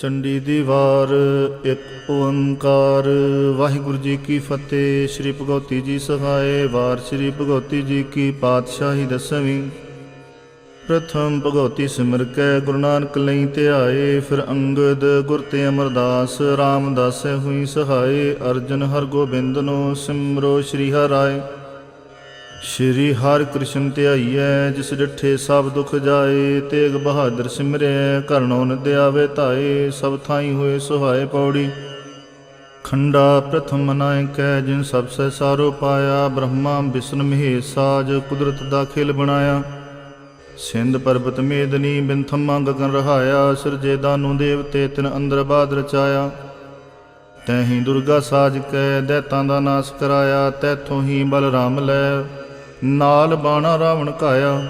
ਚੰਡੀ ਦੀ ਵਾਰ ਇੱਕ ਓੰਕਾਰ। ਵਾਹਿਗੁਰੂ ਜੀ ਕੀ ਫਤਿਹ, ਸ੍ਰੀ ਭਗਵਤੀ ਜੀ ਸਹਾਏ, ਵਾਰ ਸ੍ਰੀ ਭਗਵਤੀ ਜੀ ਕੀ ਪਾਤਸ਼ਾਹੀ ਦਸਵੀਂ। ਪ੍ਰਥਮ ਭਗਵਤੀ ਸਿਮਰ ਕੈ, ਗੁਰੂ ਨਾਨਕ ਲਈ ਧਿਆਏ ਫਿਰ ਅੰਗਦ ਗੁਰ ਤੇ ਅਮਰਦਾਸ, ਰਾਮਦਾਸੈ ਹੋਈ ਸਹਾਏ, ਅਰਜਨ ਹਰ ਨੂੰ ਸਿਮਰੋ ਸ੍ਰੀ ਹਰਿ ਸ਼੍ਰੀ ਹਰਿ ਕ੍ਰਿਸ਼ਨ ਧਿਆਈਐ, ਜਿਸ ਡਿਠੇ ਸਭ ਦੁਖ ਜਾਏ, ਤੇਗ ਬਹਾਦਰ ਸਿਮਰਿਐ ਕਰਨੋ ਨਦਿ ਆਵੇ ਧਾਏ, ਸਭ ਥਾਈ ਹੋਏ ਸੁਹਾਏ ਪੌੜੀ। ਖੰਡਾ ਪ੍ਰਥਮ ਮਨਾਇ ਕੈ ਜਿਨ ਸਭ ਸਹਿ ਸਾਰੋ ਪਾਇਆ, ਬ੍ਰਹਮਾ ਵਿਸ਼ਨ ਮਹੇ ਸਾਜ, ਕੁਦਰਤ ਦਾ ਖੇਲ ਬਣਾਇਆ। ਸਿੰਧ ਪਰਬਤ ਮੇਦਨੀ ਬਿੰਥਮਾ ਗਗਨ ਰਹਾਇਆ, ਸਿਰਜੇ ਦਾਨੂ ਦੇਵਤੇ ਤਿਨ ਅੰਦਰ ਬਾਦ ਰਚਾਇਆ। ਤੈਹੀ ਦੁਰਗਾ ਸਾਜ ਕੈ, ਦੈਤਾਂ ਦਾ ਨਾਸ ਕਰਾਇਆ, ਤੈਥੋਂ ਹੀ ਬਲਰਾਮ ਲੈ। ਨਾਲ ਬਾਣਾ ਰਾਵਣ ਕਾਇਆ।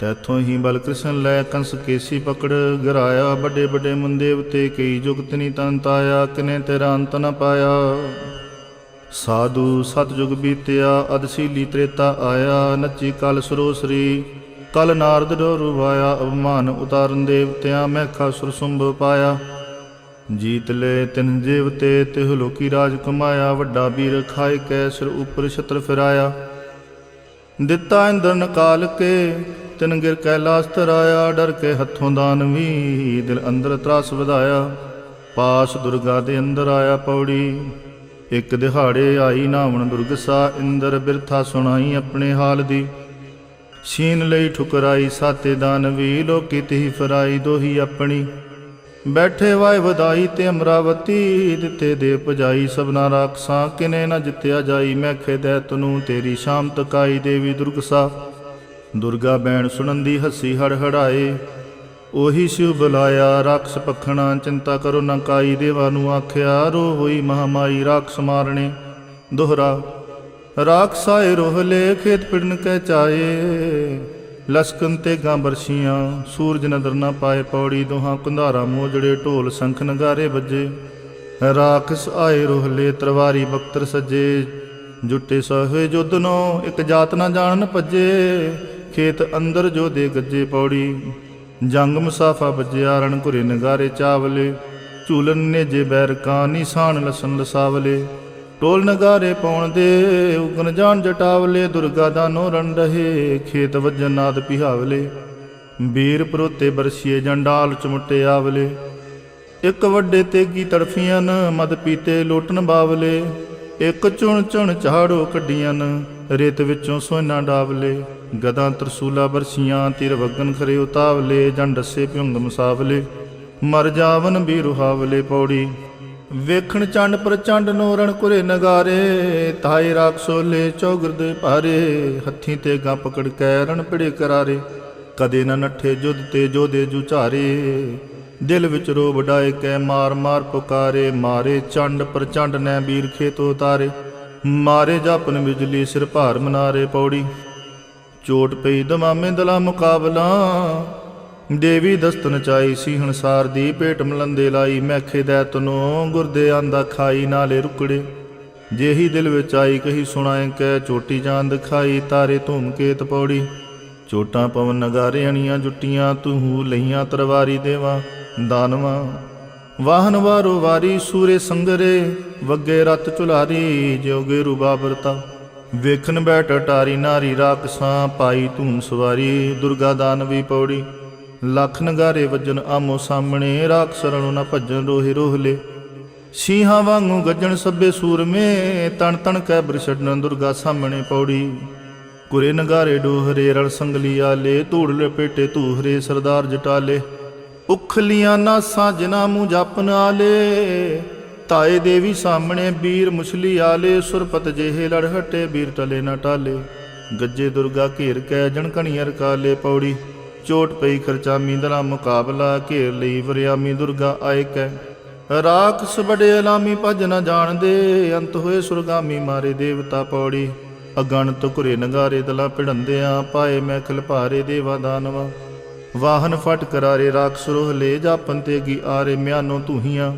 ਤੈਥੋਂ ਹੀ ਬਲਕ੍ਰਿਸ਼ਨ ਲੈ ਕੰਸ ਕੇਸੀ ਪਕੜ ਗਰਾਇਆ। ਵੱਡੇ ਵੱਡੇ ਮੁੰਦੇਵਤੇ ਕਈ ਜੁਗਤ ਨੀ ਤੰਤ ਆਇਆ ਕਿਨੇ ਤੇਰਾ ਅੰਤ ਨ ਪਾਇਆ। ਸਾਧੂ ਸਤਜੁਗ ਬੀਤਿਆ, ਅਦਸੀਲੀ ਤ੍ਰੇਤਾ ਆਇਆ। ਨੱਚੀ ਕਲ ਸਰੋਸਰੀ, ਕਲ ਨਾਰਦ ਡੋਰੂ ਵਾਇਆ ਅਭਮਾਨ ਉਤਾਰਨ ਦੇਵਤਿਆਂ ਮੈਂ ਖਾਸੁਰ ਪਾਇਆ। ਜੀਤ ਲੈ ਤਿਨ ਜੀਵਤੇ, ਤਿਹ ਲੋਕੀ ਰਾਜ ਕਮਾਇਆ। ਵੱਡਾ ਵੀਰ ਖਾਏ ਕੈ ਸਿਰ ਉਪਰ ਛਤਰ ਫਿਰਾਇਆ। ਦਿੱਤਾ ਇੰਦਰ ਨਕਾਲ ਕੇ, ਤਿਨ ਗਿਰ ਕੈਲਾਸ ਤਰਾਇਆ ਡਰ ਕੇ ਹੱਥੋਂ ਦਾਨਵੀ ਦਿਲ ਅੰਦਰ ਤਰਾਸ ਵਧਾਇਆ। ਪਾਸ ਦੁਰਗਾ ਦੇ ਅੰਦਰ ਆਇਆ ਪੌੜੀ, ਇੱਕ ਦਿਹਾੜੇ ਆਈ ਨਾਵਣ ਦੁਰਗਸਾ ਇੰਦਰ ਬਿਰਥਾ ਸੁਣਾਈ ਆਪਣੇ ਹਾਲ ਦੀ। ਛੀਨ ਲਈ ਠੁਕਰਾਈ, ਸਾਤੇ ਦਾਨਵੀ ਲੋਕੀ ਤਿਹ ਫਰਾਈ, ਦੋਹੀ ਆਪਣੀ। ਬੈਠੇ ਵਾਏ ਵਧਾਈ ਤੇ ਅਮਰਾਵਤੀ, ਦਿੱਤੇ ਦੇ ਭਜਾਈ ਸਭਨਾ ਰਾਖਸਾਂ, ਕਿਨੇ ਨਾ ਜਿੱਤਿਆ ਜਾਈ ਮੈਂ ਖੇਦੈ ਤਨੂੰ ਤੇਰੀ ਸ਼ਾਮ ਤਕਾਈ ਦੇਵੀ ਦੁਰਗਸਾ ਦੁਰਗਾ ਬੈਣ ਸੁਣੰਦੀ ਹੱਸੀ ਹੜ ਹੜਾਏ ਉਹੀ ਸ਼ਿਵ ਬੁਲਾਇਆ ਰਾਖਸ ਪਖਣਾ, ਚਿੰਤਾ ਕਰੋ ਨਾ ਕਾਈ ਦੇਵਾ ਨੂੰ ਆਖਿਆ, ਰੋ ਹੋਈ ਮਹਾਮਾਈ ਰਾਖਸ ਮਾਰਣੇ ਦੋਹਰਾ। ਰਾਖਸਾਏ ਰੋਹਲੇ ਖੇਤ ਪਿੜਨ ਕੈ ਚਾਏ। ਲਸਕਨ ਤੇ ਗਾਂ ਬਰਸ਼ੀਆਂ ਸੂਰਜ ਨਦਰ ਨਾ ਪਾਏ ਪੌੜੀ ਦੋਹਾਂ ਕੁੰਧਾਰਾ ਮੋਜੜੇ ਢੋਲ ਸੰਖ ਨਗਾਰੇ ਵੱਜੇ। ਰਾਖਸ ਆਏ ਰੋਹਲੇ ਤਰਵਾਰੀ ਬਖਤਰ ਸੱਜੇ, ਜੁੱਟੇ ਸੋਹੇ ਜੁਦਨੋ ਇੱਕ ਜਾਤ ਨਾ ਜਾਣਨ ਭੱਜੇ। ਖੇਤ ਅੰਦਰ ਜੋ ਦੇ ਗੱਜੇ ਪੌੜੀ, ਜੰਗ ਮੁਸਾਫਾ ਵੱਜਿਆ ਰਣ ਘੁਰੇ ਨਗਾਰੇ ਚਾਵਲੇ। ਝੂਲਨ ਨੇ ਜੇ ਬੈਰ ਕਾ ਨਿਸ਼ਾਨ ਲਸਨ ਲਸਾਵਲੇ। ਟੋਲ ਨਗਾਰੇ ਪਾਉਣ ਦੇ, ਉਗਨ ਜਾਣ ਜਟਾਵਲੇ, ਦੁਰਗਾ ਦਾ ਨੋ ਰਨ ਰਹੇ, ਖੇਤ ਵੱਜਨ ਨਾਦ ਪਿਹਾਵਲੇ। ਵੀਰ ਪਰੋਤੇ ਬਰਸੀਏ ਜੰਡਾਲ ਚਮਟੇ ਆਵਲੇ। ਇੱਕ ਵੱਡੇ ਤੇਗੀ ਤੜਫੀਆਂ ਨ, ਮਦ ਪੀਤੇ ਲੋਟਨ ਬਾਵਲੇ। ਇੱਕ ਚੁਣ ਚੁਣ ਝਾੜੋ ਕੱਢੀਆਂ ਨ, ਰੇਤ ਵਿੱਚੋਂ ਸੋਨਾ ਡਾਵਲੇ। ਗਦਾਂ ਤਰਸੂਲਾ ਬਰਸੀਆਂ, ਤੀਰ ਵਗਨ ਖਰੇ ਉਤਾਵਲੇ ਜੰ ਡੱਸੇ ਪਿਉਂਗ ਮਸਾਵਲੇ। ਮਰ ਜਾਵਨ ਵੀ ਰੁਹਾਵਲੇ ਪੌੜੀ। ਵੇਖਣ ਚੰਡ ਪ੍ਰਚੰਡ ਨੋਰਣ ਕੁਰੇ ਨਗਾਰੇ ਤਾਈ ਰਾਖਸੋਲੇ ਚੌਗਰਦੇ ਭਾਰੇ, ਹੱਥੀਂ ਤੇ ਗਾਂ ਪਕੜ ਕੈ ਰਣ ਪਿੜੇ ਕਰਾਰੇ, ਕਦੇ ਨਾ ਨੱਠੇ ਜੁਦ ਤੇ ਜੋਦੇ ਜੁਝਾਰੇ। ਦਿਲ ਵਿੱਚ ਰੋ ਵਡਾਏ ਕੈ ਮਾਰ ਮਾਰ ਪੁਕਾਰੇ, ਮਾਰੇ ਚੰਡ ਪ੍ਰਚੰਡ ਨੈ ਵੀਰ ਖੇਤੋ ਤਾਰੇ ਮਾਰੇ ਜਾਪਨ ਬਿਜਲੀ ਸਿਰ ਭਾਰ ਮਨਾਰੇ ਪੌੜੀ। ਚੋਟ ਪਈ ਦਮਾਮੇ ਦਲਾ ਮੁਕਾਬਲਾ ਦੇਵੀ ਦਸਤਨ ਚਾਈ ਸੀ ਹੰਸਾਰ ਦੀ ਭੇਟ ਮਲੰਦੇ ਲਾਈ। ਮੈਖੇ ਦੈ ਤਨੋ ਗੁਰਦੇ ਆਂਦਾ ਖਾਈ ਨਾਲੇ ਰੁਕੜੇ। ਜੇਹੀ ਦਿਲ ਵਿੱਚ ਆਈ ਕਹੀ ਸੁਣਾਏ ਕੈ, ਚੋਟੀ ਜਾਨ ਦਿਖਾਈ ਤਾਰੇ ਧੂਮ ਕੇਤ ਪੌੜੀ। ਚੋਟਾਂ ਪਵਨ ਨਗਾਰੇ ਅਣੀਆਂ ਜੁੱਟੀਆਂ, ਤੂੰ ਲਈਆਂ ਤਰਵਾਰੀ ਦੇਵਾ, ਦਾਨਵਾ। ਵਾਹਨ ਵਾਰੋ ਵਾਰੀ ਸੂਰੇ ਸੰਗਰੇ, ਵੱਗੇ ਰਤ ਚੁਲਾਰੀ ਜਿਉਗੇ ਰੂਬਾਬਰਤਾ ਵੇਖਣ ਬੈਠ ਟਾਰੀ ਨਾਰੀ ਰਾਖਸਾਂ ਪਾਈ ਧੂਮ ਸਵਾਰੀ, ਦੁਰਗਾ ਦਾਨਵੀ ਪੌੜੀ। ਲੱਖ ਨਗਾਰੇ ਵੱਜਣ ਆਮੋ ਸਾਹਮਣੇ ਰਾਖਸ ਰਣੋ ਨਾ ਭੱਜਣ ਰੋਹੇ ਰੋਹਲੇ। ਸ਼ੀਹਾਂ ਵਾਂਗੂ ਗੱਜਣ ਸੱਬੇ ਸੂਰਮੇ, ਤਣ ਤਣ ਕੈ ਬ੍ਰਿਸ਼ਡਨ ਦੁਰਗਾ ਸਾਹਮਣੇ ਪੌੜੀ। ਕੁਰੇ ਨਗਾਰੇ ਡੋਹਰੇ, ਰਲ ਸੰਗਲੀ ਆਲੇ, ਧੂੜ ਲਪੇਟੇ ਧੂਹਰੇ, ਸਰਦਾਰ ਜਟਾਲੇ। ਉਖਲੀਆਂ ਨਾਸਾਂ ਜਿਨਾ ਮੂੰ ਜਪਨ ਆਲੇ, ਤਾਏ ਦੇਵੀ ਸਾਹਮਣੇ ਵੀਰ ਮੁਛਲੀ ਆਲੇ, ਸੁਰਪਤ ਜਿਹੇ ਲੜ ਹਟੇ ਵੀਰ ਟਲੇ ਨਾ ਟਾਲੇ। ਗੱਜੇ ਦੁਰਗਾ ਘੇਰ ਕੈ ਜਣਕਣੀਆਂ ਰਕਾਲੇ ਪੌੜੀ। ਚੋਟ ਪਈ ਖਰਚਾਮੀ ਦਲਾ ਮੁਕਾਬਲਾ ਘੇਰ ਲਈ ਵਰਿਆਮੀ ਦੁਰਗਾ ਆਏ ਕੈ ਰਾਖਸ ਬੜੇ ਅਲਾਮੀ ਭਜ ਨਾ ਜਾਣਦੇ, ਅੰਤ ਹੋਏ ਸੁਰਗਾਮੀ ਮਾਰੇ ਦੇਵਤਾ ਪੌੜੀ। ਅਗਣਤ ਘੁਰੇ ਨਗਾਰੇ ਦਲਾ ਪਿੜੰਦਿਆਂ ਪਾਏ ਮੈਖਲ ਭਾਰੇ ਦੇਵਾ ਦਾਨਵਾ। ਵਾਹਨ ਫਟ ਕਰਾਰੇ ਰਾਖਸ ਰੋਹਲੇ ਜਾਪਨ ਤੇਗੀ ਆਰੇ ਮਿਆਨੋ ਤੂਹੀਆਂ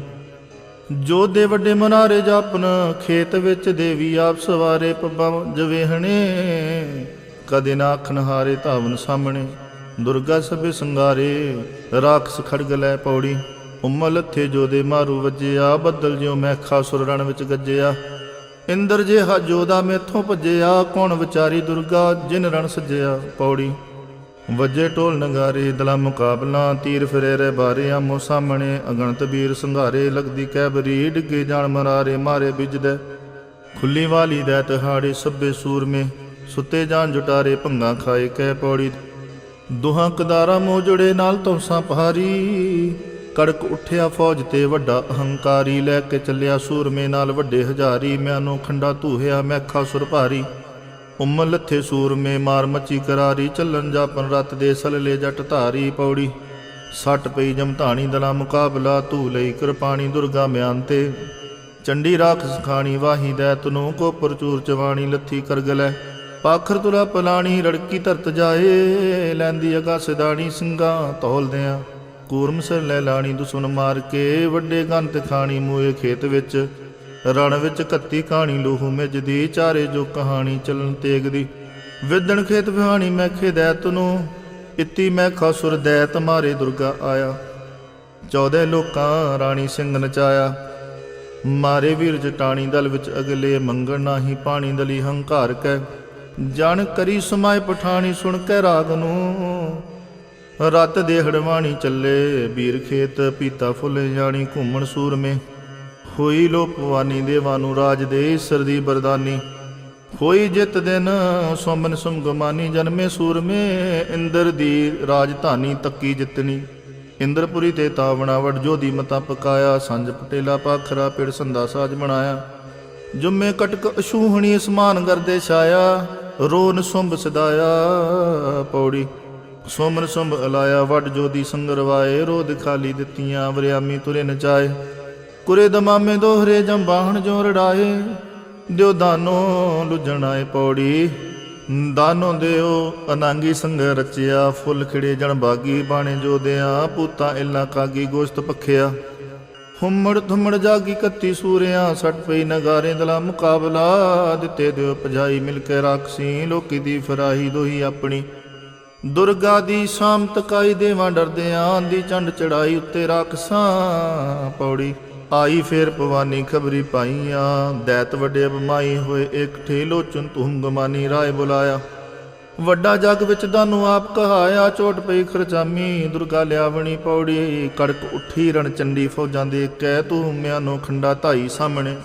ਜੋ ਦੇ ਵੱਡੇ ਮਨਾਰੇ ਜਾਪਨ, ਖੇਤ ਵਿੱਚ ਦੇਵੀ ਆਪ ਸਵਾਰੇ ਪੱਬਾਂ ਜਵੇਹਣੇ। ਕਦੇ ਨਾ ਅੱਖਨ ਹਾਰੇ ਧਾਵਨ ਸਾਹਮਣੇ। ਦੁਰਗਾ ਸਭੇ ਸੰਗਾਰੇ, ਰਾਖਸ ਖੜਗ ਲੈ ਪੌੜੀ। ਉਮਲ ਥੇ ਜੋਦੇ ਮਾਰੂ ਵੱਜਿਆ, ਬੱਦਲ ਜਿਉ ਮੈਖਾ ਸੁਰ ਰਣ ਵਿੱਚ ਗੱਜਿਆ। ਇੰਦਰ ਜੇ ਜੋਦਾ ਮੇਥੋਂ ਭੱਜਿਆ, ਕੌਣ ਵਿਚਾਰੀ ਦੁਰਗਾ ਜਿਨ ਰਣ ਸੱਜਿਆ ਪੌੜੀ। ਵੱਜੇ ਢੋਲ ਨਗਾਰੇ, ਦਲਾ ਮੁਕਾਬਲਾ, ਤੀਰ ਫਿਰੇ ਰੇ ਬਾਰੇ, ਆਮੋ ਸਾਹਮਣੇ ਅਗਣਤ ਵੀਰ ਸੰਘਾਰੇ, ਲਗਦੀ ਕੈਬਰੀ, ਡਿੱਗੇ ਜਾਣ ਮਰਾਰੇ, ਮਾਰੇ ਬਿਜਦੇ। ਖੁੱਲੀ ਵਾਲੀ ਦੇ ਤਹਾੜੇ ਸੱਬੇ ਸੂਰਮੇ, ਸੁੱਤੇ ਜਾਣ ਜੁਟਾਰੇ, ਭੰਗਾ ਖਾਏ ਕਹਿ ਪੌੜੀ। ਦੋਹਾਂ ਕਦਾਰਾ ਮੋਜੜੇ ਨਾਲ ਤੋਸਾਂ ਪਹਾਰੀ। ਕੜਕ ਉੱਠਿਆ ਫੌਜ ਤੇ ਵੱਡਾ ਅਹੰਕਾਰੀ। ਲੈ ਕੇ ਚੱਲਿਆ ਸੂਰਮੇ ਨਾਲ ਵੱਡੇ ਹਜ਼ਾਰੀ। ਮਿਆਨੋਂ ਖੰਡਾ ਧੂਹਿਆ, ਮੈਖਾ ਸੁਰ ਭਾਰੀ। ਉਮਲ ਲੱਥੇ ਸੂਰਮੇ ਮਾਰ ਮੱਚੀ ਕਰਾਰੀ। ਚੱਲਣ ਜਾਪਨ ਰਤ ਦੇ ਸਲਲੇ ਜੱਟ ਧਾਰੀ ਪੌੜੀ। ਸੱਟ ਪਈ ਜਮਧਾਣੀ ਦਲਾ ਮੁਕਾਬਲਾ। ਧੂ ਲਈ ਕਿਰਪਾਣੀ ਦੁਰਗਾ ਮਿਆਨ ਤੇ। ਚੰਡੀ ਰਾਖ ਖਾਣੀ ਵਾਹੀ ਦੈ ਤਨੂ ਕੋ ਚੂਰ ਚਵਾਣੀ, ਲੱਥੀ ਕਰਗਲੈ। ਪਾਖਰ ਤੁਲਾ ਪਲਾਣੀ, ਰੜਕੀ ਧਰਤ ਜਾਏ, ਲੈਂਦੀ ਅਗਾ ਸਿਦਾਣੀ ਸਿੰਘਾਂ ਤੋਲਦਿਆਂ ਕੂਰਮ ਸਿਰ ਲੈ ਲਾਣੀ ਦੁਸਮਨ ਮਾਰ ਕੇ, ਵੱਡੇ ਗੰਤ ਖਾਣੀ ਮੂਏ ਖੇਤ ਵਿੱਚ, ਰਣ ਵਿੱਚ ਕੱਤੀ ਕਹਾਣੀ ਲੋਹੂ ਮਿਜਦੀ, ਚਾਰੇ ਜੋ ਕਹਾਣੀ ਚੱਲਣ ਤੇਗਦੀ। ਵਿਦਣ ਖੇਤ ਵਿਹਾਣੀ, ਮੈਂ ਖੇਦੈ ਨੂੰ, ਇਤੀ ਮੈਂ ਖਾਸੁਰ ਦੈਤ ਮਾਰੇ ਦੁਰਗਾ ਆਇਆ। ਚੌਦੇ ਲੋਕਾਂ ਰਾਣੀ ਸਿੰਘ ਨਚਾਇਆ। ਮਾਰੇ ਵੀਰ ਜਟਾਣੀ ਦਲ ਵਿੱਚ ਅਗਲੇ ਮੰਗਣ ਨਾਹੀ, ਪਾਣੀ ਦਲੀ ਹੰਕਾਰ ਕੈ। ਜਨ ਕਰੀ ਸਮਾਏ ਪਠਾਣੀ ਸੁਣ ਕੇ ਰਾਗ ਨੂੰ। ਰਤ ਦੇ ਹੜਵਾਣੀ ਚੱਲੇ ਵੀਰ ਖੇਤ ਪੀਤਾ ਫੁੱਲ ਜਾਣੀ ਘੁੰਮਣ ਸੂਰਮੇ। ਹੋਈ ਲੋਪਵਾਨੀ ਦੇਵਾਂ ਨੂੰ ਰਾਜ ਦੇ ਈਸ਼ਰ ਦੀ ਬਰਦਾਨੀ ਹੋਈ ਜਿਤ ਦਿਨ ਸੋਮਨ ਸੁਮਗਮਾਨੀ ਜਨਮੇ ਸੂਰਮੇ। ਇੰਦਰ ਦੀ ਰਾਜਧਾਨੀ ਤੱਕੀ ਜਿਤਨੀ। ਇੰਦਰਪੁਰੀ ਤੇ ਤਾਵਣਾ ਵਡ ਜੋਦੀ ਮਤਾ ਪਕਾਇਆ। ਸੰਜ ਪਟੇਲਾ ਪਾਖਰਾ ਪਿੜ ਸੰਦਾ ਸਾਜ ਬਣਾਇਆ। ਜੁਮੇ ਕਟਕ ਅਸ਼ੂਹਣੀ ਸਮਾਨ ਗਰਦੇ ਛਾਇਆ। ਰੋਨ ਸੁੰਭ ਸਦਾਇਆ ਪੌੜੀ ਸੋਮਨ ਸੁੰਭ ਅਲਾਇਆ ਵਡ ਜੋਦੀ ਸੰਗਰਵਾਏ ਰੋਦ ਖਾਲੀ ਦਿੱਤੀਆਂ ਵਰਿਆਮੀ ਤੁਰੇ ਨਚਾਏ ਕੁਰੇ ਦਮਾਮੇ ਦੋਹਰੇ ਜੰਬਾਹਣ ਜੋ ਰੜਾਏ, ਦਿਓ ਦਾਨੋ ਲੁਜਣਾਏ ਪੌੜੀ। ਦਾਨੋ ਦਿਓ ਅਨਾਂਗੀ ਸੰਗ ਰਚਿਆ, ਫੁੱਲ ਖਿੜੇ ਜਣ ਬਾਗੀ ਬਾਣੇ ਜੋਦਿਆਂ ਪੂਤਾ ਇਲਾ ਕਾਗੀ ਗੋਸ਼ਤ ਪਖਿਆ। ਹੁਮੜ ਥੁਮੜ ਜਾਗੀ ਕੱਤੀ ਸੂਰਿਆਂ ਸੱਟ ਪਈ ਨਗਾਰੇ ਦਲਾ ਮੁਕਾਬਲਾ। ਦਿੱਤੇ ਦਿਓ ਪਜਾਈ ਮਿਲ ਕੇ ਰਾਖਸੀ, ਲੋਕੀ ਦੀ ਫਰਾਹੀ ਦੋਹੀ ਆਪਣੀ। ਦੁਰਗਾ ਦੀ ਸ਼ਾਮ ਤਕਾਈ ਦੇਵਾਂ ਡਰਦਿਆਂ, ਦੀ ਚੰਡ ਚੜਾਈ ਉੱਤੇ ਰਾਖਸਾਂ। ਪੌੜੀ ਆਈ ਫੇਰ ਭਵਾਨੀ ਖਬਰੀ ਪਾਈਆਂ, ਦੈਤ ਵੱਡੇ ਬਮਾਈ ਹੋਏ, ਇੱਕ ਠੇ ਲੋਚਨ ਤੁਮ ਗਮਾਨੀ ਰਾਏ ਬੁਲਾਇਆ। ਵੱਡਾ ਜਗ ਵਿੱਚ ਦਾਨੂੰ ਆਪ ਕਹਾਇਆ, ਚੋਟ ਪਈ ਖਰਚਾਮੀ, ਦੁਰਗਾ ਲਿਆਵਣੀ ਪੌੜੀ, ਕੜਕ ਉੱਠੀ ਰਣ ਚੰਡੀ ਫੌਜਾਂ ਦੇ ਕਹਿ ਤੂੰ ਮਿਆਨੋ ਖੰਡਾ ਧਾਈ ਸਾਹਮਣੇ।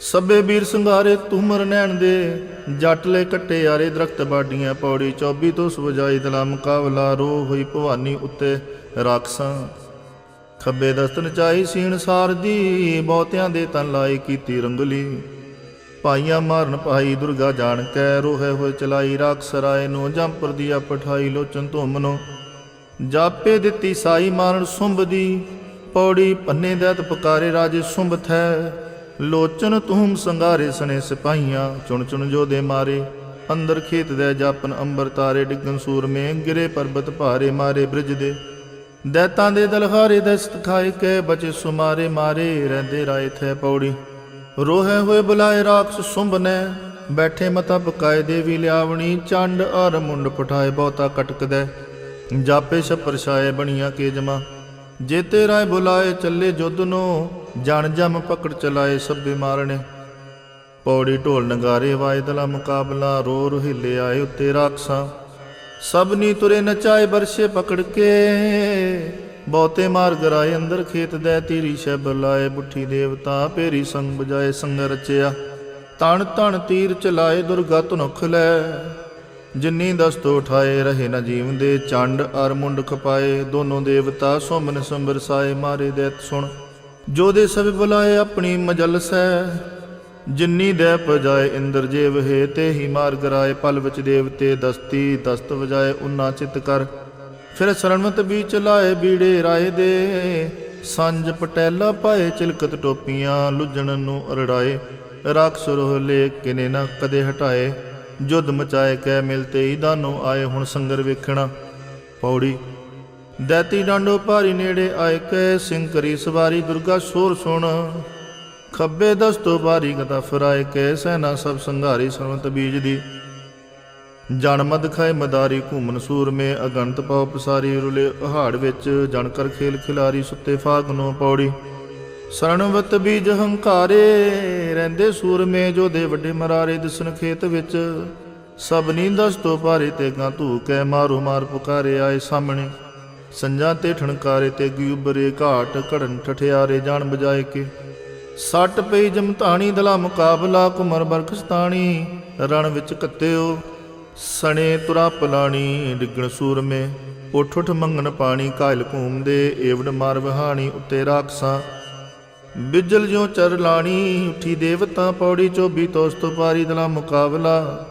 ਸਭੇ ਵੀਰ ਸੰਘਾਰੇ ਤੁਮਰ ਨੈਣ ਦੇ ਜੱਟਲੇ ਕੱਟੇ ਯਾਰੇ ਦਰਖਤ ਬਾਡੀਆਂ ਪੌੜੀ 24 ਤੋਂ ਸਵਜਾਈ ਦਲਾ ਮੁਕਾਬਲਾ ਰੋ ਹੋਈ ਭਵਾਨੀ ਉੱਤੇ ਰਾਖਸਾਂ। ਖੱਬੇ ਦਸਤਨ ਚਾਈ ਸੀਣ ਸਾਰਦੀ ਬਹੁਤਿਆਂ ਦੇ ਤਨ ਲਾਈ ਕੀਤੀ ਰੰਗਲੀ। ਪਾਈਆਂ ਮਾਰਨ ਪਾਈ ਦੁਰਗਾ ਜਾਣ ਕੈ ਰੋਹੇ ਹੋਏ ਚਲਾਈ ਰਾਖਸ ਰਾਏ ਨੂੰ ਜੰਪਰ ਦੀ ਪਠਾਈ ਲੋਚਨ ਧੁੰਮ ਨੂੰ ਜਾਪੇ ਦਿੱਤੀ ਸਾਈ ਮਾਰਨ ਸੁੰਭ ਦੀ, ਪੌੜੀ ਪੰਨੇ ਦੈਤ ਪਕਾਰੇ ਰਾਜੇ ਸੁੰਭ ਥੈ। ਲੋਚਨ ਤੁਹਮ ਸੰਗਾਰੇ ਸਣੇ ਸਿਪਾਹੀਆਂ, ਚੁਣ ਚੁਣ ਜੋਦੇ ਮਾਰੇ। ਅੰਦਰ ਖੇਤ ਦੇ ਜਾਪਨ ਅੰਬਰ ਤਾਰੇ ਡਿੱਗਨ ਸੂਰਮੇ ਗਿਰੇ ਪਰਬਤ ਭਾਰੇ ਮਾਰੇ ਬ੍ਰਿਜ ਦੇ। ਦੈਤਾਂ ਦੇ ਦਲਹਾਰੇ ਦਸਤ ਖਾਏ, ਕੇ ਬਚੇ ਸੁਮਾਰੇ ਮਾਰੇ, ਰਹਿੰਦੇ ਰਾਏ ਥੈ ਪੌੜੀ। ਰੋਹੇ ਹੋਏ ਬੁਲਾਏ ਰਾਖਸ ਸੁੰਭ ਬੈਠੇ ਮਤਾ ਪਕਾਏ ਦੇਵੀ ਲਿਆਵਣੀ, ਚੰਡ ਅਰ ਮੁੰਡ ਪਠਾਏ ਬਹੁਤਾ ਕਟਕਦੈ। ਜਾਪੇ ਛਪਰ ਛਾਏ ਬਣੀਆਂ ਕੇ ਜਮਾ ਜੇਤੇ ਰਾਏ ਬੁਲਾਏ ਚੱਲੇ ਜੁੱਧ ਨੂੰ ਜਣ ਜਮ ਪਕੜ ਚਲਾਏ ਸਭੇ ਮਾਰਣੇ ਪੌੜੀ ਢੋਲ ਨਗਾਰੇ ਵਾਇਦਲਾ ਮੁਕਾਬਲਾ, ਰੋ ਰੁਹਿਲੇ ਆਏ ਉੱਤੇ ਰਾਖਸਾਂ। ਸਭ ਨੀ ਤੁਰੇ ਨਚਾਏ ਬਰਸ਼ੇ ਪਕੜ ਕੇ ਬਹੁਤੇ ਮਾਰ ਗਰਾਏ ਅੰਦਰ ਖੇਤ ਦੈ ਤੀਰੀ ਸ਼ਬ ਲਾਏ ਬੁੱਠੀ ਦੇਵਤਾ ਪੇਰੀ ਸੰਗ ਬਜਾਏ ਸੰਗ ਰਚਿਆ। ਤਣ ਤਣ ਤੀਰ ਚਲਾਏ ਦੁਰਗਾ ਤੁਨਖ ਲੈ। ਜਿੰਨੀ ਦਸਤੋ ਉਠਾਏ ਰਹੇ ਨਾ ਜੀਵ ਦੇ ਚੰਡ ਅਰ ਮੁੰਡ ਖਪਾਏ। ਦੋਨੋਂ ਦੇਵਤਾ ਸੋਮਨ ਸੰਬਰਸਾਏ, ਮਾਰੇ ਦੇਤ ਸੁਣ। ਜੋ ਦੇ ਸਭ ਬੁਲਾਏ ਆਪਣੀ ਮਜਲਸੈ ਜਿਨੀ ਦੇ ਪਜਾਏ ਇੰਦਰ ਜੇਵ ਹੈ, ਤੇ ਹੀ ਮਾਰ ਗਰਾਏ, ਪਲ ਵਿੱਚ ਦੇਵਤੇ ਦਸਤੀ ਦਸਤ ਵਜਾਏ ਉਨਾ ਚਿਤ ਕਰ। ਫਿਰ ਸਰਣਵਤ ਵੀ ਲਾਏ ਬੀੜੇ ਰਾਏ ਦੇ। ਸੰਜ ਪਟੈਲਾ ਪਾਏ ਚਿਲਕਤ ਟੋਪੀਆਂ, ਲੁੱਜਣ ਨੂੰ ਅਰੜਾਏ। ਰਾਖਸ ਰੋਹਲੇ ਕਿਨੇ ਨਾ ਕਦੇ ਹਟਾਏ। ਜੁਦ ਮਚਾਏ ਕੈ ਮਿਲਤੇ ਹੀ ਦਾਨੋ ਆਏ ਹੁਣ ਸੰਗਰ ਵੇਖਣਾ। ਪੌੜੀ। ਦੈਤੀ ਡਾਂਡੋ ਭਾਰੀ ਨੇੜੇ ਆਏ ਕੈ ਸਿੰਘ ਕਰੀ ਸਵਾਰੀ ਦੁਰਗਾ ਸੋਰ ਸੁਣ। ਖੱਬੇ ਦਸਤੋ ਬਾਰੀ ਗਦਾ ਫਰਾਏ ਕੇ ਸੈਨਾ ਸਭ ਸੰਘਾਰੀ ਸਰਵਤ ਬੀਜ ਦੀ। ਜਨ ਮਦ ਖਾਏ ਮਦਾਰੀ ਘੂਮਨ ਸੂਰਮੇ ਅਗੰਤ ਪਾਉ ਪਸਾਰੀ ਰੁਲੇ ਪਹਾੜ ਵਿੱਚ ਜਣ ਕਰ ਖੇਲ ਖਿਲਾਰੀ ਸੁੱਤੇ ਫਾਗਨੋ ਪੌੜੀ। ਸਰਣਵਤ ਬੀਜ ਹੰਕਾਰੇ, ਰਹਿੰਦੇ ਸੂਰਮੇ ਜੋ ਦੇ ਵੱਡੇ ਮਰਾਰੇ ਦਿਸਣ ਖੇਤ ਵਿੱਚ। ਸਭ ਨੀਂਦਸ ਤੋਂ ਪਾਰੇ ਤੇ ਗਾਂ ਧੂ ਕੈ ਮਾਰੋ ਮਾਰ ਪੁਕਾਰੇ ਆਏ ਸਾਹਮਣੇ। ਸੰਜਾਂ ਤੇ ਠਣਕਾਰੇ ਤੇ ਗਿਉਬਰੇ ਘਾਟ, ਘੜਨ ਠਠਿਆਰੇ ਜਾਣ ਬਜਾਏ ਕੇ। ਸੱਟ ਪਈ ਜਮਤਾਣੀ, ਦਲਾ ਮੁਕਾਬਲਾ ਕੁਮਰ ਬਰਖਸਤਾਣੀ, ਰਣ ਵਿੱਚ ਕੱਤਿਓ। ਸਣੇ ਤੁਰਾ ਪਲਾਣੀ ਡਿੱਗਣ ਸੂਰਮੇ, ਉਠ ਉਠ ਮੰਗਣ ਪਾਣੀ ਕਾਇਲ ਘੂਮਦੇ ਏਵੜ ਮਾਰ ਵਹਾਣੀ ਉੱਤੇ ਰਾਖਸਾਂ। ਬਿਜਲ ਜਿਉ ਚਰ ਲਾਣੀ, ਉਠੀ ਦੇਵਤਾ ਪੌੜੀ ਚੋਬੀ ਤੋਸ ਤੋਂ ਪਾਰੀ ਦਲਾ ਮੁਕਾਬਲਾ।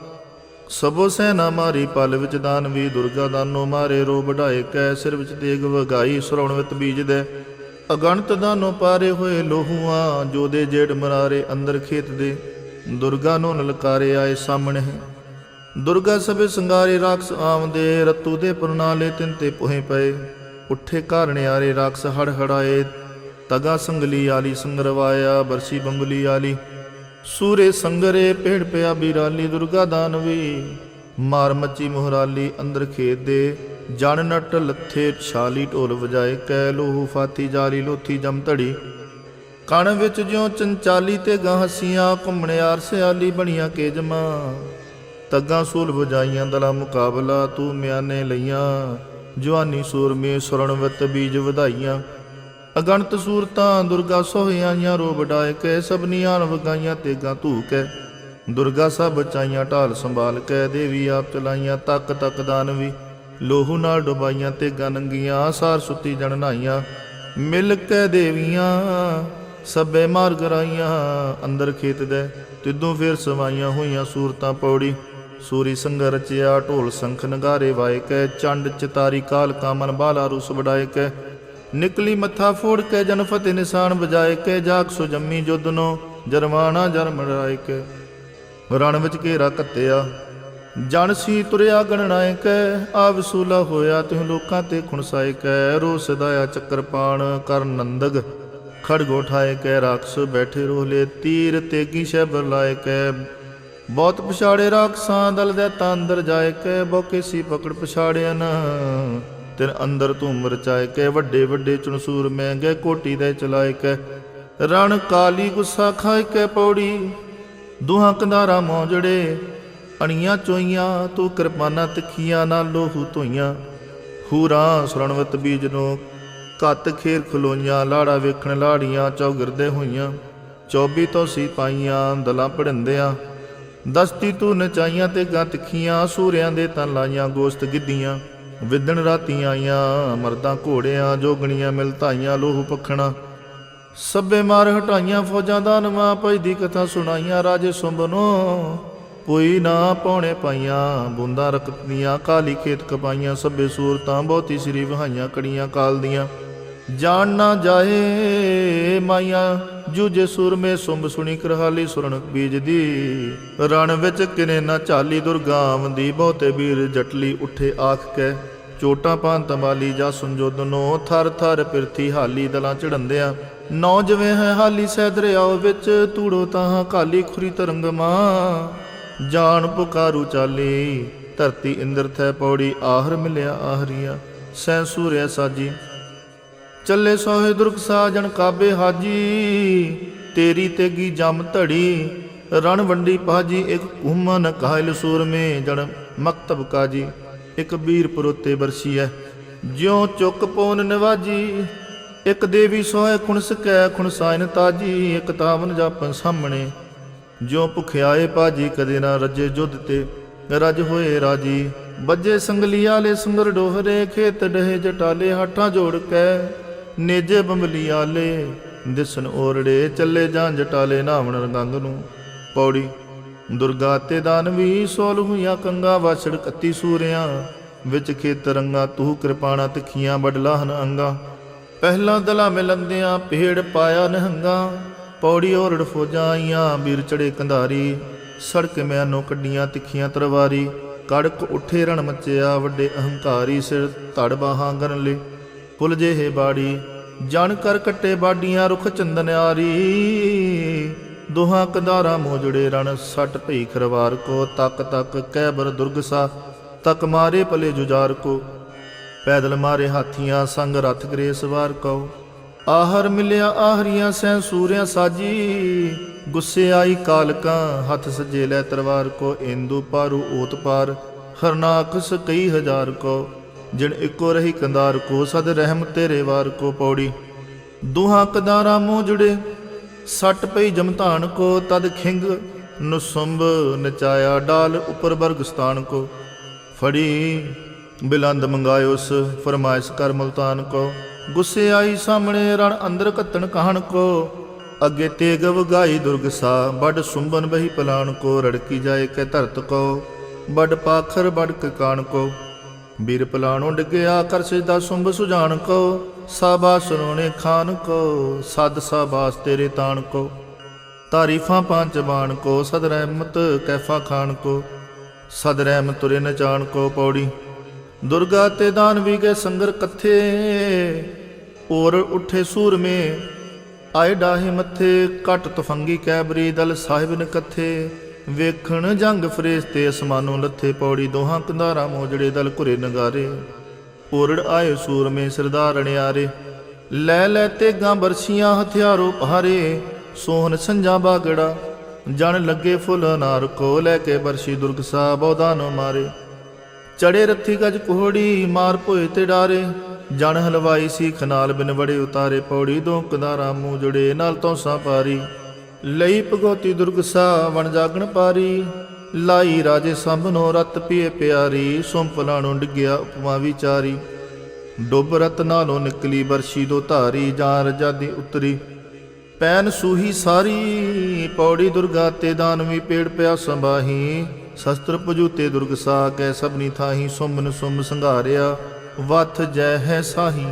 ਸਭੋ ਸੈਨਾ ਮਾਰੀ ਪਲ ਵਿੱਚ ਦਾਨ ਵੀ, ਦੁਰਗਾ ਦਾਨੋ ਮਾਰੇ ਰੋ ਵਢਾਏ ਕੈ, ਸਿਰ ਵਿੱਚ ਤੇਗ ਵਗਾਈ ਸਰਉਣ ਵਿਤ ਬੀਜ ਦੇ ਅਗਣਤ ਦਾਨੋ ਪਾਰੇ ਹੋਏ ਲੋਹੂਆਂ ਜੋ ਦੇ ਜੇੜ ਮਰਾਰੇ ਅੰਦਰ ਖੇਤ ਦੇ ਦੁਰਗਾ ਨੂੰ ਲਲਕਾਰੇ ਆਏ ਸਾਹਮਣੇ। ਦੁਰਗਾ ਸਭੇ ਸੰਗਾਰੇ ਰਾਖਸ ਆਵਦੇ, ਰਤੂ ਦੇ ਪੁਰਨਾਲੇ ਤਿੰਨ ਤੇ ਪੁਹੇ ਪਏ। ਉੱਠੇ ਘਾਰਣਿਆਰੇ ਰਾਖਸ ਹੜ ਹੜਾਏ ਤਗਾ ਸੰਗਲੀ ਆਲੀ ਸੰਗਰਵਾਇਆ, ਬਰਸੀ ਬੰਗਲੀ ਆਲੀ। ਸੂਰੇ ਸੰਗਰੇ ਪੇੜ ਪਿਆ ਬੀਰਾਲੀ, ਦੁਰਗਾ ਦਾਨਵੀ ਮਾਰ ਮੱਚੀ ਮੁਹਰਾਲੀ ਅੰਦਰ ਖੇਤ ਦੇ ਜਣ ਨਟ ਲੱਥੇ ਛਾਲੀ ਢੋਲ ਵਜਾਏ ਕੈ ਲੋਹੂ ਫਾਤੀ ਜਾਲੀ ਲੋਥੀ ਜਮ ਧੜੀ। ਕਣ ਵਿੱਚ ਜਿਉ ਚੰਚਾਲੀ ਤੇ ਗਾਂ ਹਸੀਆਂ, ਘੁੰਮਣਿਆਰ ਸਿਆਲੀ ਬਣੀਆਂ ਕੇ ਜਮਾ ਤੱਗਾ ਸੂਲ ਵਜਾਈਆਂ ਦਲਾ ਮੁਕਾਬਲਾ ਤੂੰ ਮਿਆਨੇ ਲਈਆਂ। ਜਵਾਨੀ ਸੂਰਮੇ ਸੁਰਣਵਤ ਬੀਜ ਵਧਾਈਆਂ। ਅਗਣਤ ਸੂਰਤਾਂ ਦੁਰਗਾ ਸੋਹਿਆਈਆਂ ਰੋਬ ਵਡਾਏ ਕੇ ਸਭਨੀਆਂ ਵਗਾਈਆਂ ਤੇਗਾ ਧੂ ਕੇ ਦੁਰਗਾ ਸਭ ਬਚਾਈਆਂ ਢਾਲ ਸੰਭਾਲ ਕੇ ਦੇਵੀ ਆਪ ਚਲਾਈਆਂ ਤੱਕ ਤੱਕ ਦਾਨਵੀ ਲੋਹੂ ਨਾਲ ਡੁਬਾਈਆਂ ਤੇ ਨੰਗੀਆਂ, ਸਾਰ ਸੁੱਤੀ ਜਣਨਾਈਆਂ ਮਿਲ ਕੇ ਦੇਵੀਆਂ, ਸਭੇ ਮਾਰ ਗਰਾਈਆਂ ਅੰਦਰ ਖੇਤ ਦੇ ਤਿੱਦੋਂ ਫੇਰ ਸਵਾਈਆਂ ਹੋਈਆਂ ਸੂਰਤਾਂ ਪੌੜੀ। ਸੂਰੀ ਸੰਗ ਰਚਿਆ ਢੋਲ ਸੰਖ ਨਗਾਰੇ ਵਾਏ ਚੰਡ ਚਤਾਰੀ ਕਾਲ ਕਾਮਨ ਬਾਲਾ ਰੁਸ ਵਡਾਏ ਨਿਕਲੀ ਮੱਥਾ ਫੋੜ ਕੇ ਜਨ ਫਤਿਹ ਨਿਸ਼ਾਨ ਵਜਾਏ ਜਾਗ ਸੋ ਜੰਮੀ ਜੁਦਨੋ ਜਰਮਾਨਾ ਜਰਮ ਰਾਏ ਰਣ ਵਿੱਚ ਘੇਰਾ ਕੱਤਿਆ, ਜਨ ਸੀ ਤੁਰਿਆ ਗਣਨਾਏ ਕੈ ਆ ਵਸੂਲਾ ਹੋਇਆ ਤਿਹ ਲੋਕਾਂ ਤੇ ਖੁਣਸਾਏ ਰੋਸ ਰੋ ਚੱਕਰ ਪਾਣ ਕਰ ਨੰਦਗ ਖੜਗੋ ਠਾਏ ਕੈ, ਰਾਖਸ ਬੈਠੇ ਰੋਲੇ ਤੀਰ ਤੇਗੀ ਸ਼ੈਬਰ ਲਾਏ ਬਹੁਤ ਪਛਾੜੇ ਰਾਖਸਾਂ ਦਲ ਦੇ ਤਾਂ ਅੰਦਰ ਜਾਏ ਕੈ ਬੋਕੇ ਸੀ ਪਕੜ ਪਛਾੜਿਆ ਨਾ। ਤਿਨ ਅੰਦਰ ਧੂਮ ਰਚਾਏ ਕੈ ਵੱਡੇ ਵੱਡੇ ਚੁਣਸੂਰ ਮਹਿੰਗੇ ਕੋਟੀ ਦੇ ਚਲਾਏ ਕੈ। ਰਣ ਕਾਲੀ ਗੁੱਸਾ ਖਾਏ ਕੈ ਪੌੜੀ, ਦੁਹਾਂ ਕੰਧਾਰਾ ਮੌਜੜੇ। ਅਣੀਆਂ ਚੋਈਆਂ, ਤੂੰ ਕਿਰਪਾਨਾਂ ਤਖੀਆਂ ਨਾਲ ਲੋਹੂ ਧੋਈਆਂ। ਹੂਰਾ ਸੁਰਣਵਤ ਬੀਜ ਨੂੰ ਕੱਤ ਖੇਰ ਖਲੋਈਆਂ, ਲਾੜਾ ਵੇਖਣ ਲਾੜੀਆਂ ਚੌਗਿਰਦੇ ਹੋਈਆਂ। 24 ਤੋਂ ਸੀ ਪਾਈਆਂ, ਦਲਾਂ ਪੜਿੰਦਿਆਂ ਦਸਤੀ ਤੂੰ ਨਚਾਈਆਂ ਤੇ ਗਾਂ ਸੂਰਿਆਂ ਦੇ ਤਾਂ ਲਾਈਆਂ ਗੋਸਤ ਗਿੱਦੀਆਂ ਵਿਦਣ ਰਾਤੀ ਆਈਆਂ, ਮਰਦਾਂ ਘੋੜਿਆਂ, ਜੋਗਣੀਆਂ ਮਿਲ ਧਾਈਆਂ ਲੋਹ ਪਖਣਾ। ਸਭੇ ਮਾਰ ਹਟਾਈਆਂ ਫੌਜਾਂ ਦਾ ਨਵਾਂ ਭਜ ਦੀ ਕਥਾ ਸੁਣਾਈਆਂ ਰਾਜੇ ਸੁੰਬਨੋ। ਕੋਈ ਨਾ ਪੌਣੇ ਪਾਈਆਂ, ਬੁੰਦਾ ਰਕਤ ਕਾਲੀ ਖੇਤ ਕਪਾਈਆਂ, ਸਭੇ ਸੂਰਤਾਂ ਬਹੁਤੀ ਸ੍ਰੀ ਵਹਾਈਆਂ, ਕੜੀਆਂ ਕਾਲ ਦੀਆਂ। ਜਾਣ ਨਾ ਜਾਏ ਮਾਈਆਂ ਜੂਜੇ ਸੂਰਮੇ ਸੁੰਬ ਸੁਣੀ ਕਰਹਾਲੀ ਸੁਰਣ ਬੀਜ ਦੀ ਰਣ ਵਿੱਚ ਕਿਨੇ ਨਾ ਚਾਲੀ ਦੁਰਗਾਵੰਦੀ ਬਹੁਤੇ ਵੀਰ ਜਟਲੀ ਉੱਠੇ ਆਖ ਕੇ। ਚੋਟਾਂ ਪਾਂ ਤਮਾਲੀ ਜਾ ਸੁੰਜੋਦਨੋ ਥਰ ਥਰ ਪਿਰਥੀ ਹਾਲੀ ਦਲਾਂ ਚੜੰਦਿਆਂ ਨੌ ਜਵੇਂ ਹੈ ਹਾਲੀ ਸਹਿ ਦਰਿਆਓ ਵਿੱਚ, ਤੂੜੋ ਤਾਂ ਕਾਲੀ ਖੁਰੀ ਤਰੰਗ ਮਾਂ ਜਾਣ ਪੁਕਾਰੂ ਚਾਲੀ, ਧਰਤੀ ਇੰਦਰ ਥੈ ਪੌੜੀ, ਆਹਰ ਮਿਲਿਆ ਆਹਰੀਆ। ਸੈ ਸੂਰਿਆ ਸਾਜੀ ਚੱਲੇ ਸੋਹੇ ਦੁਰਖ ਸਾਜਣ ਕਾਬੇ ਹਾਜੀ, ਤੇਰੀ ਤੇਗੀ ਜਮ ਧੜੀ, ਰਣ ਵੰਡੀ ਪਾਜੀ ਇੱਕ ਘੁਮਨ ਕਾਇਲ ਸੂਰਮੇ ਜਣ ਮਕਤਬ ਕਾਜੀ, ਇੱਕ ਵੀਰ ਪਰੋਤੇ ਬਰਸੀਐ, ਜਿਉ ਚੁੱਕ ਪੋਨ ਨਿਵਾਜੀ, ਇੱਕ ਦੇਵੀ ਸੋਹੇ ਖੁਣਸ ਕੈ ਖੁਣਸਾਇਨ ਤਾਜੀ, ਇੱਕ ਤਾਵਨ ਜਾਪਨ ਸਾਹਮਣੇ, ਜਿਉ ਭੁਖਿਆਏ ਪਾਜੀ ਕਦੇ ਨਾ ਰੱਜੇ ਜੁਧ ਤੇ ਰਜ ਹੋਏ ਰਾਜੀ ਬੱਜੇ ਸੰਗਲੀ ਆਲੇ ਸੁੰਦਰ ਡੋਹਰੇ, ਖੇਤ ਡਹੇ ਜਟਾਲੇ, ਹੱਠਾਂ ਜੋੜ ਕੇ ਨੇਜੇ ਬੰਬਲੀ ਆਲੇ, ਦਿਸਨ ਓਰੜੇ ਚੱਲੇ ਜਾਂ ਜਟਾਲੇ ਨਾਵਣ ਰੰਗੰਗ ਨੂੰ। ਪੌੜੀ, ਦੁਰਗਾ ਤੇ ਦਾਨਵੀ ਸੋਲ ਹੋਈਆਂ ਕੰਗਾ ਵਾਛੜ ਕੱਤੀ ਸੂਰਿਆਂ, ਵਿੱਚ ਖੇਤ ਰੰਗਾ ਤੂੰ ਕਿਰਪਾਣਾ ਤਖੀਆਂ ਬਡਲਾਹਨ ਅੰਗਾ। ਪਹਿਲਾ ਦਲਾ ਮਿਲੰਦਿਆਂ ਭੇੜ ਪਾਇਆ ਨਹੰਗਾ, ਪੌੜੀ ਓਰੜ ਫੋਜਾਂ ਆਈਆਂ ਵੀਰ ਚੜੇ ਕੰਧਾਰੀ। ਸੜਕ ਮਿਆਨੋਂ ਕੱਡੀਆਂ ਤਿੱਖੀਆਂ ਤਰਵਾਰੀ, ਕੜਕ ਉੱਠੇ ਰਣ ਮੱਚਿਆ ਵੱਡੇ ਅਹੰਕਾਰੀ ਸਿਰ ਧੜ ਬਾਹਾਂ ਗਨ ਲੈ ਪੁਲ ਜਿਹੇ ਬਾੜੀ, ਜਣ ਕਰ ਕੱਟੇ ਬਾਡੀਆਂ ਰੁਖ ਚੰਦਨਿਆਰੀ ਦੋਹਾਂ ਕਦਾਰਾ ਮੋਜੜੇ ਰਣ ਸੱਟ ਭਈ ਖਰਵਾਰ ਕੋ, ਤੱਕ ਤੱਕ ਕਹਿਬਰ ਦੁਰਗਸਾ ਤੱਕ ਮਾਰੇ ਪਲੇ ਜੁਜਾਰ ਕੋ। ਪੈਦਲ ਮਾਰੇ ਹਾਥੀਆਂ ਸੰਗ ਰਥ ਗਰੇ ਸਵਾਰ ਕਉ ਆਹਰ ਮਿਲਿਆ ਆਹਰੀਆਂ ਸੈ ਸੂਰਿਆਂ ਸਾਜੀ, ਗੁੱਸੇ ਆਈ ਕਾਲਕਾਂ ਹੱਥ ਸਜੇ ਲੈ ਤਰਵਾਰ ਕੋ, ਇੰਦੂ ਪਾਰੂ ਓਤ ਪਾਰ ਹਰਨਾਕਸ ਕਈ ਹਜ਼ਾਰ ਕੋ। ਜਿਣ ਇੱਕੋ ਰਹੀ ਕੰਦਾਰ ਕੋ, ਸਦ ਰਹਿਮ ਤੇਰੇ ਵਾਰ ਕੋ ਪੌੜੀ। ਦੁਹਾਂ ਕਦਾਰਾਂ ਮੂੰਹ ਜੁੜੇ, ਸੱਟ ਪਈ ਜਮਤਾਨ ਕੋ, ਤਦ ਖਿੰਗ ਨੁਸੰਭ ਨਚਾਇਆ ਡਾਲ ਉਪਰ ਬਰਗਸਤਾਨ ਕੋ। ਫੜੀ ਬਿਲੰਦ ਮੰਗਾਇਓਸ ਫਰਮਾਇਸ਼ ਕਰ ਮੁਲਤਾਨ ਕੋ। ਗੁੱਸੇ ਆਈ ਸਾਹਮਣੇ ਰਣ ਅੰਦਰ ਕੱਤਣ ਕਹਣ ਕੋ। ਅੱਗੇ ਤੇਗ ਵਗਾਈ ਦੁਰਗਸਾ ਬੜ ਸੁੰਬਨ ਬਹੀ ਪਲਾਣ ਕੋ। ਰੜਕੀ ਜਾਏ ਕੈ ਧਰਤ ਕੋ ਬੜ ਪਾਖਰ ਵੱਡ ਕਾਣ ਕੋ। ਵੀਰ ਪਲਾਣੋ ਡਿੱਗਿਆ ਕਰ ਸਿਦਾ ਸੁੰਬ ਸੁਜਾਨ ਕੋ, ਸਾਬਾਸ ਰੋਣੇ ਖਾਨ ਕੋ, ਸਦ ਸਾਬਾਸ ਤੇਰੇ ਤਾਣ ਕੋ। ਤਾਰੀਫਾਂ ਪੰਜ ਬਾਣ ਕੋ, ਸਦ ਰਹਿਮਤ ਕੈਫਾ ਖਾਨ ਕੋ। ਸਦ ਰਹਿਮ ਤੁਰੇ ਨਚਾਣ ਕੋ ਪੌੜੀ, ਦੁਰਗਾ ਤੇ ਦਾਨਵੀ ਗਏ ਸੰਗਰ ਕਥੇ। ਔਰ ਉਠੇ ਸੂਰਮੇ, ਆਏ ਡਾਹੇ ਮੱਥੇ, ਘਟ ਤਫੰਗੀ ਕੈਬਰੀ ਦਲ ਸਾਹਿਬ ਨ ਕੱਥੇ ਵੇਖਣ ਜੰਗ ਫਰੇਸਤੇ ਅਸਮਾਨੋਂ ਲੱਥੇ ਪੌੜੀ ਦੋਹਾਂ ਕੰਧਾਰਾਂ ਮੋਜੜੇ ਦਲ ਘੁਰੇ ਨਗਾਰੇ। ਔਰੜ ਆਏ ਸੂਰਮੇ ਸਰਦਾਰ ਅਣਿਆਰੇ। ਲੈ ਲੈ ਤੇ ਗਾਂ ਬਰਸੀਆਂ ਹਥਿਆਰੋ ਭਾਰੇ ਸੋਹਣ ਸੰਜਾ ਬਾਗੜਾ, ਜਣ ਲੱਗੇ ਫੁੱਲ ਨਾਰ ਕੋ ਲੈ ਕੇ ਬਰਸ਼ੀ ਦੁਰਗ ਸਾ ਬੌਦਾ ਨੂੰ ਮਾਰੇ। ਚੜੇ ਰੱਥੀ ਗਜ ਕੋਹੜੀ ਮਾਰ ਭੋਏ ਤੇ ਡਾਰੇ। ਜਣ ਹਲਵਾਈ ਸੀ ਖਨਾਲ ਬਿਨ ਵੜੇ ਉਤਾਰੇ, ਪੌੜੀ ਦੋ ਕਦਾਰਾ ਮੂੰਹ ਜੜੇ ਨਾਲ ਤੋਂ ਸਾ ਪਾਰੀ। ਲਈ ਭਗੋਤੀ ਦੁਰਗ ਸਾ ਵਣ ਜਾਗਣ ਪਾਰੀ। ਲਾਈ ਰਾਜੇ ਸੰਭਨੋ ਰਤ ਪੀਏ ਪਿਆਰੀ ਸੁੰਪਲਾ ਨੂੰ ਡਿੱਗਿਆ ਉਪਮਾ ਵਿਚਾਰੀ। ਡੁੱਬ ਰਤ ਨਾਲੋਂ ਨਿਕਲੀ ਬਰਸ਼ੀ ਦੋ ਧਾਰੀ ਜਾਂ ਰਜਾਦੀ ਉਤਰੀ। ਪੈਨ ਸੂਹੀ ਸਾਰੀ, ਪੌੜੀ ਦੁਰਗਾ ਤੇ ਦਾਨਵੀ ਪੇੜ ਪਿਆ ਸੰਭਾਹੀ। ਸ਼ਸਤਰ ਪਜੂਤੇ ਦੁਰਗ ਸਾ ਕੈ ਸਭਨੀ ਥਾਹੀ, ਸੁਮਨ ਸੁਮ ਸੰਘਾਰਿਆ, ਵਥ ਜੈ ਹੈ ਸਾਹੀ।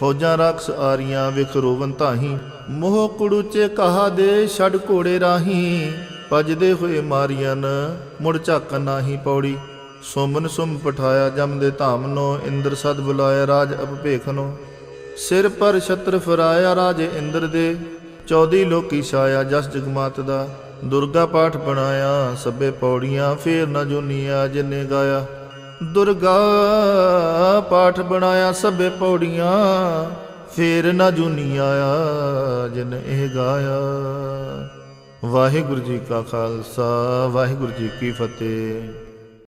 ਫੌਜਾਂ ਰਾਖਸ ਆਰੀਆਂ, ਵਿਖ ਰੋਵਨ ਤਾਹੀ ਮੋਹ ਕੁੜੂਚੇ ਕਹਾ ਦੇ ਛੜ ਘੋੜੇ ਰਾਹੀ। ਭਜਦੇ ਹੋਏ ਮਾਰੀਆਂ ਮੁੜ ਝਾਕਨ ਨਾਹੀ ਪੌੜੀ। ਸੁਮਨ ਸੁਮ ਪਠਾਇਆ ਜਮ ਦੇ ਧਾਮ ਨੋ, ਇੰਦਰ ਸਦ ਬੁਲਾਇਆ ਰਾਜ ਅਪਭੇਖ ਨੋ। ਸਿਰ ਪਰ ਛਤਰ ਫਰਾਇਆ ਰਾਜੇ ਇੰਦਰ ਦੇ। ਚੌਦੀ ਲੋਕੀ ਛਾਇਆ ਜਸ ਜਗਮਾਤ ਦਾ। ਦੁਰਗਾ ਪਾਠ ਬਣਾਇਆ, ਸਭੇ ਪੌੜੀਆਂ ਫੇਰ ਨਾ ਜੁਨੀਆ ਜਿਨੇ ਗਾਇਆ। ਦੁਰਗਾ ਪਾਠ ਬਣਾਇਆ ਸਭੇ ਪੌੜੀਆਂ। ਫੇਰ ਨਾ ਜੁਨੀਆ ਜਿਨ ਇਹ ਗਾਇਆ। ਵਾਹਿਗੁਰੂ ਜੀ ਕਾ ਖਾਲਸਾ ਵਾਹਿਗੁਰੂ ਜੀ ਕੀ ਫਤਿਹ।